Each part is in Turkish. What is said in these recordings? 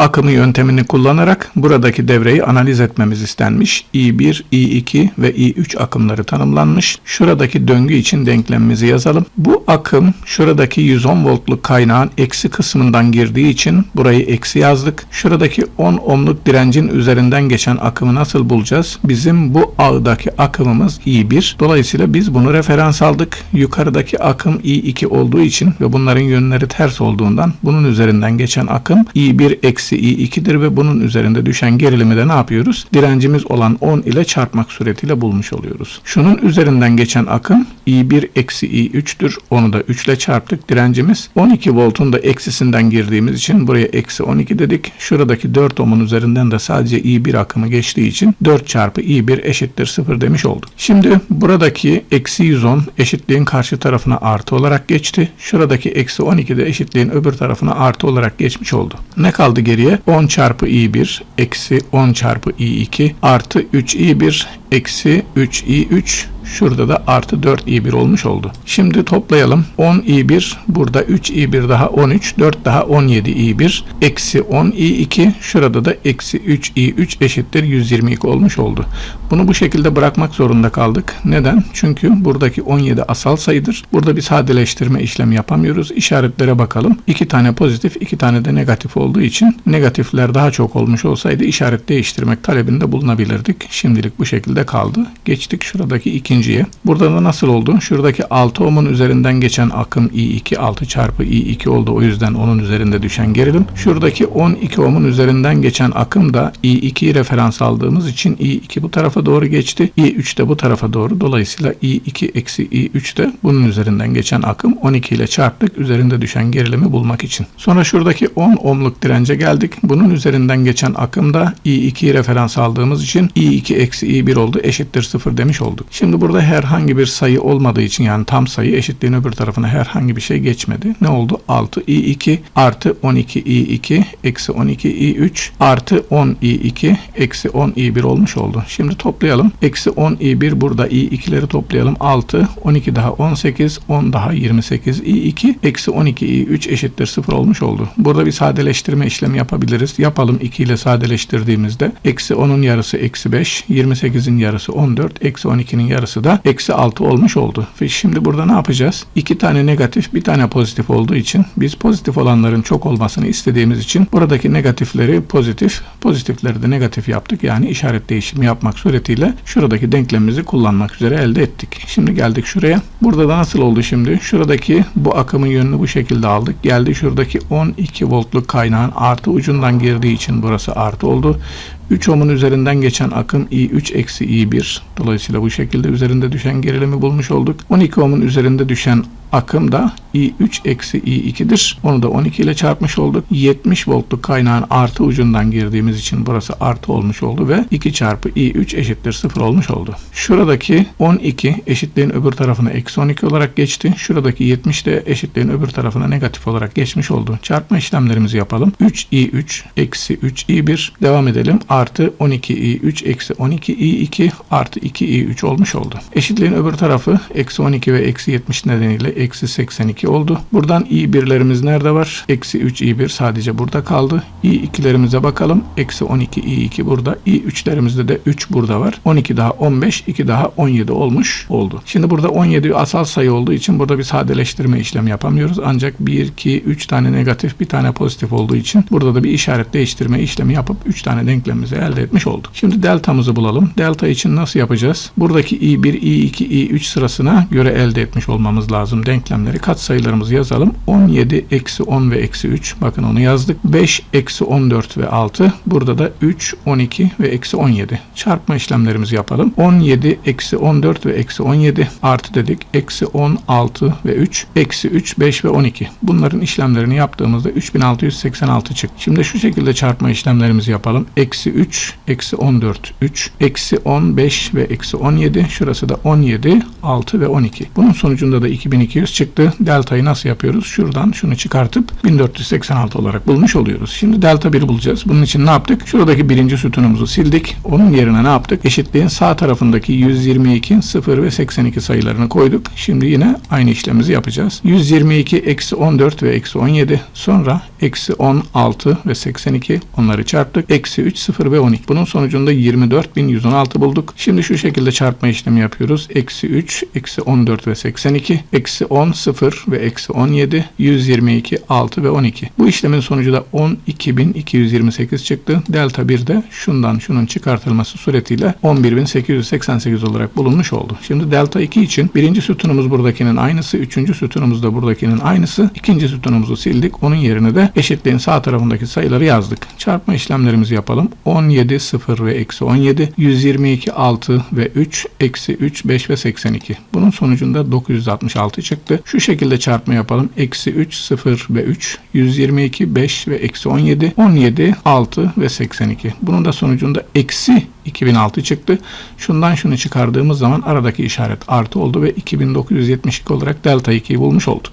akımı yöntemini kullanarak buradaki devreyi analiz etmemiz istenmiş. I1, I2 ve I3 akımları tanımlanmış. Şuradaki döngü için denklemimizi yazalım. Bu akım şuradaki 110 voltluk kaynağın eksi kısmından girdiği için burayı eksi yazdık. Şuradaki 10 ohmluk direncin üzerinden geçen akımı nasıl bulacağız? Bizim bu ağdaki akımımız I1. Dolayısıyla biz bunu referans aldık. Yukarıdaki akım I2 olduğu için ve bunların yönleri ters olduğundan bunun üzerinden geçen akım I1 eksi I2'dir ve bunun üzerinde düşen gerilimi de ne yapıyoruz? Direncimiz olan 10 ile çarpmak suretiyle bulmuş oluyoruz. Şunun üzerinden geçen akım I1 eksi I3'tür. Onu da 3 ile çarptık. Direncimiz 12 voltun da eksisinden girdiğimiz için buraya eksi 12 dedik. Şuradaki 4 ohmun üzerinden de sadece I1 akımı geçtiği için 4 çarpı I1 eşittir 0 demiş olduk. Şimdi buradaki eksi 110 eşitliğin karşı tarafına artı olarak geçti. Şuradaki eksi 12 de eşitliğin öbür tarafına artı olarak geçmiş oldu. Ne kaldı geriye? 10 çarpı I1 eksi 10 çarpı I2 artı 3 I1 eksi 3 I3 Şurada da artı 4 i1 olmuş oldu. Şimdi toplayalım. 10 i1 burada 3 i1 daha 13 4 daha 17 i1 eksi 10 i2 şurada da eksi 3 i3 eşittir 122 olmuş oldu. Bunu bu şekilde bırakmak zorunda kaldık. Neden? Çünkü buradaki 17 asal sayıdır. Burada bir sadeleştirme işlemi yapamıyoruz. İşaretlere bakalım. 2 tane pozitif 2 tane de negatif olduğu için negatifler daha çok olmuş olsaydı işaret değiştirmek talebinde bulunabilirdik. Şimdilik bu şekilde kaldı. Geçtik şuradaki ikinci ikinciye. Burada da nasıl oldu? Şuradaki 6 ohmun üzerinden geçen akım I2 6 çarpı I2 oldu. O yüzden onun üzerinde düşen gerilim. Şuradaki 12 ohmun üzerinden geçen akım da I2'yi referans aldığımız için I2 bu tarafa doğru geçti. I3 de bu tarafa doğru. Dolayısıyla I2 eksi I3 de bunun üzerinden geçen akım 12 ile çarptık. Üzerinde düşen gerilimi bulmak için. Sonra şuradaki 10 ohmluk dirence geldik. Bunun üzerinden geçen akım da I2'yi referans aldığımız için I2 eksi I1 oldu. Eşittir 0 demiş olduk. Şimdi burada herhangi bir sayı olmadığı için yani tam sayı eşitliğin öbür tarafına herhangi bir şey geçmedi. Ne oldu? 6 i2 artı 12 i2 eksi 12 i3 artı 10 i2 eksi 10 i1 olmuş oldu. Şimdi toplayalım. Eksi 10 i1 burada i2'leri toplayalım. 6 12 daha 18 10 daha 28 i2 eksi 12 i3 eşittir 0 olmuş oldu. Burada bir sadeleştirme işlemi yapabiliriz. Yapalım 2 ile sadeleştirdiğimizde eksi 10'un yarısı eksi 5 28'in yarısı 14 eksi 12'nin yarısı da eksi 6 olmuş oldu. Ve şimdi burada ne yapacağız? İki tane negatif bir tane pozitif olduğu için biz pozitif olanların çok olmasını istediğimiz için buradaki negatifleri pozitif pozitifleri de negatif yaptık. Yani işaret değişimi yapmak suretiyle şuradaki denklemimizi kullanmak üzere elde ettik. Şimdi geldik şuraya. Burada da nasıl oldu şimdi? Şuradaki bu akımın yönünü bu şekilde aldık. Geldi şuradaki 12 voltluk kaynağın artı ucundan girdiği için burası artı oldu. 3 ohmun üzerinden geçen akım I3 eksi I1. Dolayısıyla bu şekilde üzerinde düşen gerilimi bulmuş olduk. 12 ohmun üzerinde düşen akım da I3 eksi I2'dir. Onu da 12 ile çarpmış olduk. 70 voltluk kaynağın artı ucundan girdiğimiz için burası artı olmuş oldu ve 2 çarpı I3 eşittir 0 olmuş oldu. Şuradaki 12 eşitliğin öbür tarafına eksi 12 olarak geçti. Şuradaki 70 de eşitliğin öbür tarafına negatif olarak geçmiş oldu. Çarpma işlemlerimizi yapalım. 3 I3 eksi 3 I1 devam edelim. Artı 12 I3 eksi 12 I2 artı 2 I3 olmuş oldu. Eşitliğin öbür tarafı eksi 12 ve eksi 70 nedeniyle eksi 82 oldu. Buradan i1'lerimiz nerede var? Eksi 3 i1 sadece burada kaldı. i2'lerimize bakalım. Eksi 12 i2 burada. i3'lerimizde de 3 burada var. 12 daha 15, 2 daha 17 olmuş oldu. Şimdi burada 17 asal sayı olduğu için burada bir sadeleştirme işlemi yapamıyoruz. Ancak 1, 2, 3 tane negatif, bir tane pozitif olduğu için burada da bir işaret değiştirme işlemi yapıp 3 tane denklemimizi elde etmiş olduk. Şimdi deltamızı bulalım. Delta için nasıl yapacağız? Buradaki i1, i2, i3 sırasına göre elde etmiş olmamız lazım denklemleri katsayılarımızı yazalım. 17 eksi 10 ve eksi 3. Bakın onu yazdık. 5 eksi 14 ve 6. Burada da 3, 12 ve eksi 17. Çarpma işlemlerimizi yapalım. 17 eksi 14 ve eksi 17 artı dedik. Eksi 10, 6 ve 3. Eksi 3, 5 ve 12. Bunların işlemlerini yaptığımızda 3686 çıktı. Şimdi şu şekilde çarpma işlemlerimizi yapalım. Eksi 3, eksi 14, 3. Eksi 10, 5 ve eksi 17. Şurası da 17, 6 ve 12. Bunun sonucunda da 2200 1200 çıktı. Delta'yı nasıl yapıyoruz? Şuradan şunu çıkartıp 1486 olarak bulmuş oluyoruz. Şimdi delta 1 bulacağız. Bunun için ne yaptık? Şuradaki birinci sütunumuzu sildik. Onun yerine ne yaptık? Eşitliğin sağ tarafındaki 122, 0 ve 82 sayılarını koyduk. Şimdi yine aynı işlemimizi yapacağız. 122 eksi 14 ve eksi 17. Sonra eksi 16 ve 82 onları çarptık. Eksi 3, 0 ve 12. Bunun sonucunda 24.116 bulduk. Şimdi şu şekilde çarpma işlemi yapıyoruz. Eksi 3, eksi 14 ve 82. Eksi 10, 0 ve eksi 17. 122, 6 ve 12. Bu işlemin sonucu da 12.228 çıktı. Delta 1 de şundan şunun çıkartılması suretiyle 11.888 olarak bulunmuş oldu. Şimdi delta 2 için birinci sütunumuz buradakinin aynısı, üçüncü sütunumuz da buradakinin aynısı. İkinci sütunumuzu sildik. Onun yerine de eşitliğin sağ tarafındaki sayıları yazdık. Çarpma işlemlerimizi yapalım. 17, 0 ve eksi 17, 122, 6 ve 3, eksi 3, 5 ve 82. Bunun sonucunda 966 çıktı. Şu şekilde çarpma yapalım. Eksi 3, 0 ve 3, 122, 5 ve eksi 17, 17, 6 ve 82. Bunun da sonucunda eksi 2006 çıktı. Şundan şunu çıkardığımız zaman aradaki işaret artı oldu ve 2972 olarak delta 2'yi bulmuş olduk.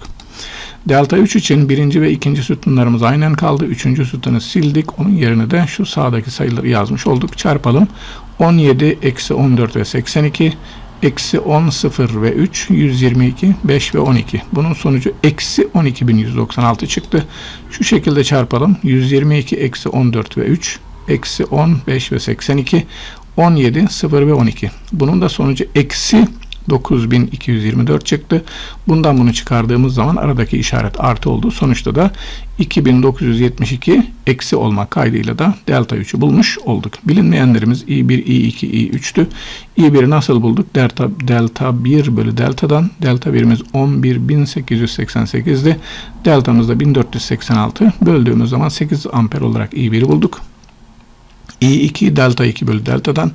Delta 3 için birinci ve ikinci sütunlarımız aynen kaldı. Üçüncü sütunu sildik. Onun yerine de şu sağdaki sayıları yazmış olduk. Çarpalım. 17, eksi 14 ve 82, eksi 10, 0 ve 3, 122, 5 ve 12. Bunun sonucu eksi 12.196 çıktı. Şu şekilde çarpalım. 122, eksi 14 ve 3, eksi 10, 5 ve 82, 17, 0 ve 12. Bunun da sonucu eksi 9224 çıktı. Bundan bunu çıkardığımız zaman aradaki işaret artı oldu. Sonuçta da 2972 eksi olmak kaydıyla da delta 3'ü bulmuş olduk. Bilinmeyenlerimiz i1, i2, i3'tü. i1'i nasıl bulduk? Delta, delta 1 bölü deltadan. Delta 1'imiz 11888'di. Deltamız da 1486. Böldüğümüz zaman 8 amper olarak i1'i bulduk. I2 delta 2 bölü deltadan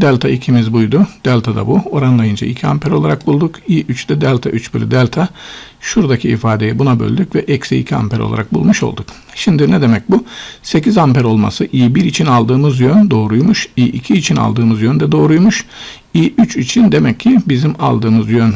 delta 2'miz buydu. Delta da bu. Oranlayınca 2 amper olarak bulduk. I3 de delta 3 bölü delta. Şuradaki ifadeyi buna böldük ve eksi 2 amper olarak bulmuş olduk. Şimdi ne demek bu? 8 amper olması I1 için aldığımız yön doğruymuş. I2 için aldığımız yön de doğruymuş. I3 için demek ki bizim aldığımız yön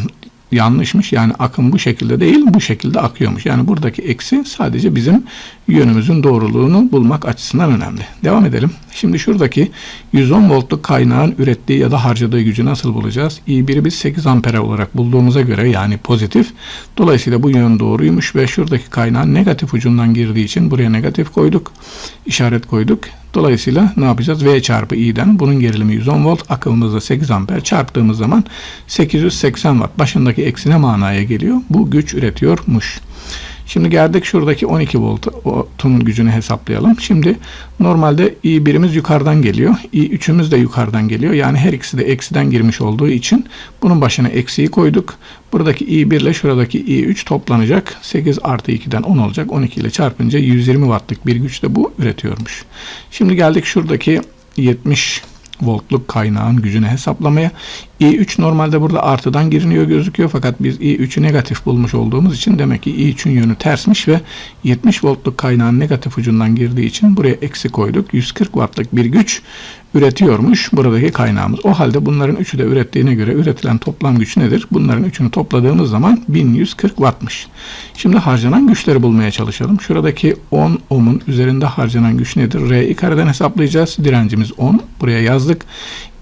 yanlışmış. Yani akım bu şekilde değil, bu şekilde akıyormuş. Yani buradaki eksi sadece bizim yönümüzün doğruluğunu bulmak açısından önemli. Devam edelim. Şimdi şuradaki 110 voltluk kaynağın ürettiği ya da harcadığı gücü nasıl bulacağız? I1'i biz 8 ampere olarak bulduğumuza göre yani pozitif. Dolayısıyla bu yön doğruymuş ve şuradaki kaynağın negatif ucundan girdiği için buraya negatif koyduk. işaret koyduk. Dolayısıyla ne yapacağız? V çarpı i'den bunun gerilimi 110 volt, akımımızda 8 amper çarptığımız zaman 880 watt. Başındaki eksi ne manaya geliyor? Bu güç üretiyormuş. Şimdi geldik şuradaki 12 voltun gücünü hesaplayalım. Şimdi normalde i1'imiz yukarıdan geliyor. i3'ümüz de yukarıdan geliyor. Yani her ikisi de eksiden girmiş olduğu için bunun başına eksiyi koyduk. Buradaki i1 ile şuradaki i3 toplanacak. 8 artı 2'den 10 olacak. 12 ile çarpınca 120 wattlık bir güç de bu üretiyormuş. Şimdi geldik şuradaki 70 voltluk kaynağın gücünü hesaplamaya. İ3 normalde burada artıdan giriniyor gözüküyor fakat biz i3'ü negatif bulmuş olduğumuz için demek ki i3'ün yönü tersmiş ve 70 voltluk kaynağın negatif ucundan girdiği için buraya eksi koyduk. 140 wattlık bir güç üretiyormuş buradaki kaynağımız. O halde bunların üçü de ürettiğine göre üretilen toplam güç nedir? Bunların üçünü topladığımız zaman 1140 wattmış. Şimdi harcanan güçleri bulmaya çalışalım. Şuradaki 10 ohmun üzerinde harcanan güç nedir? R'yi kareden hesaplayacağız. Direncimiz 10. Buraya yazdık.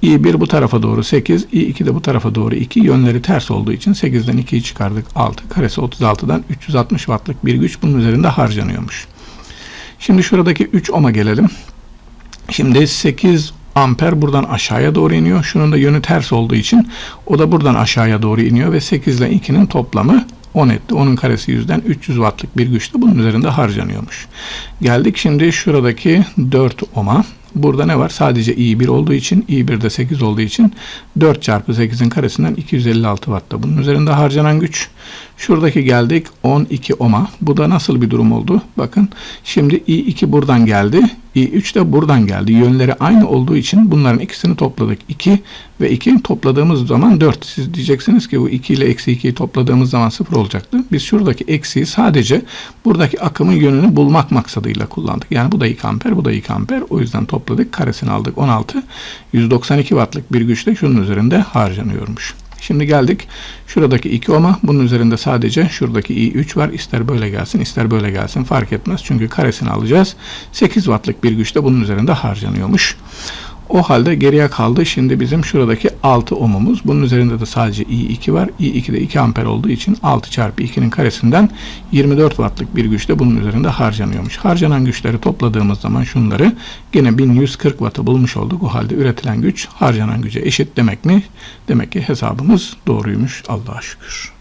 I1 bu tarafa doğru 8, I2 de bu tarafa doğru 2. Yönleri ters olduğu için 8'den 2'yi çıkardık. 6 karesi 36'dan 360 wattlık bir güç bunun üzerinde harcanıyormuş. Şimdi şuradaki 3 ohm'a gelelim. Şimdi 8 amper buradan aşağıya doğru iniyor. Şunun da yönü ters olduğu için o da buradan aşağıya doğru iniyor ve 8 ile 2'nin toplamı 10 etti. Onun karesi yüzden 300 wattlık bir güç de bunun üzerinde harcanıyormuş. Geldik şimdi şuradaki 4 ohm'a. Burada ne var? Sadece i1 olduğu için, i1'de 8 olduğu için 4 çarpı 8'in karesinden 256 watt da bunun üzerinde harcanan güç. Şuradaki geldik 12 ohm'a. Bu da nasıl bir durum oldu? Bakın şimdi i2 buradan geldi. i3 de buradan geldi. Yönleri aynı olduğu için bunların ikisini topladık. 2 ve 2 topladığımız zaman 4. Siz diyeceksiniz ki bu 2 ile eksi 2'yi topladığımız zaman 0 olacaktı. Biz şuradaki eksiği sadece buradaki akımın yönünü bulmak maksadıyla kullandık. Yani bu da 2 amper, bu da 2 amper. O yüzden topladık. Karesini aldık 16. 192 wattlık bir güçle şunun üzerinde harcanıyormuş. Şimdi geldik şuradaki 2 ohm'a. Bunun üzerinde sadece şuradaki i3 var. İster böyle gelsin ister böyle gelsin fark etmez. Çünkü karesini alacağız. 8 wattlık bir güç de bunun üzerinde harcanıyormuş. O halde geriye kaldı. Şimdi bizim şuradaki 6 ohmumuz. Bunun üzerinde de sadece i2 var. i2 de 2 amper olduğu için 6 çarpı 2'nin karesinden 24 wattlık bir güç de bunun üzerinde harcanıyormuş. Harcanan güçleri topladığımız zaman şunları yine 1140 wattı bulmuş olduk. O halde üretilen güç harcanan güce eşit demek mi? Demek ki hesabımız doğruymuş. Allah'a şükür.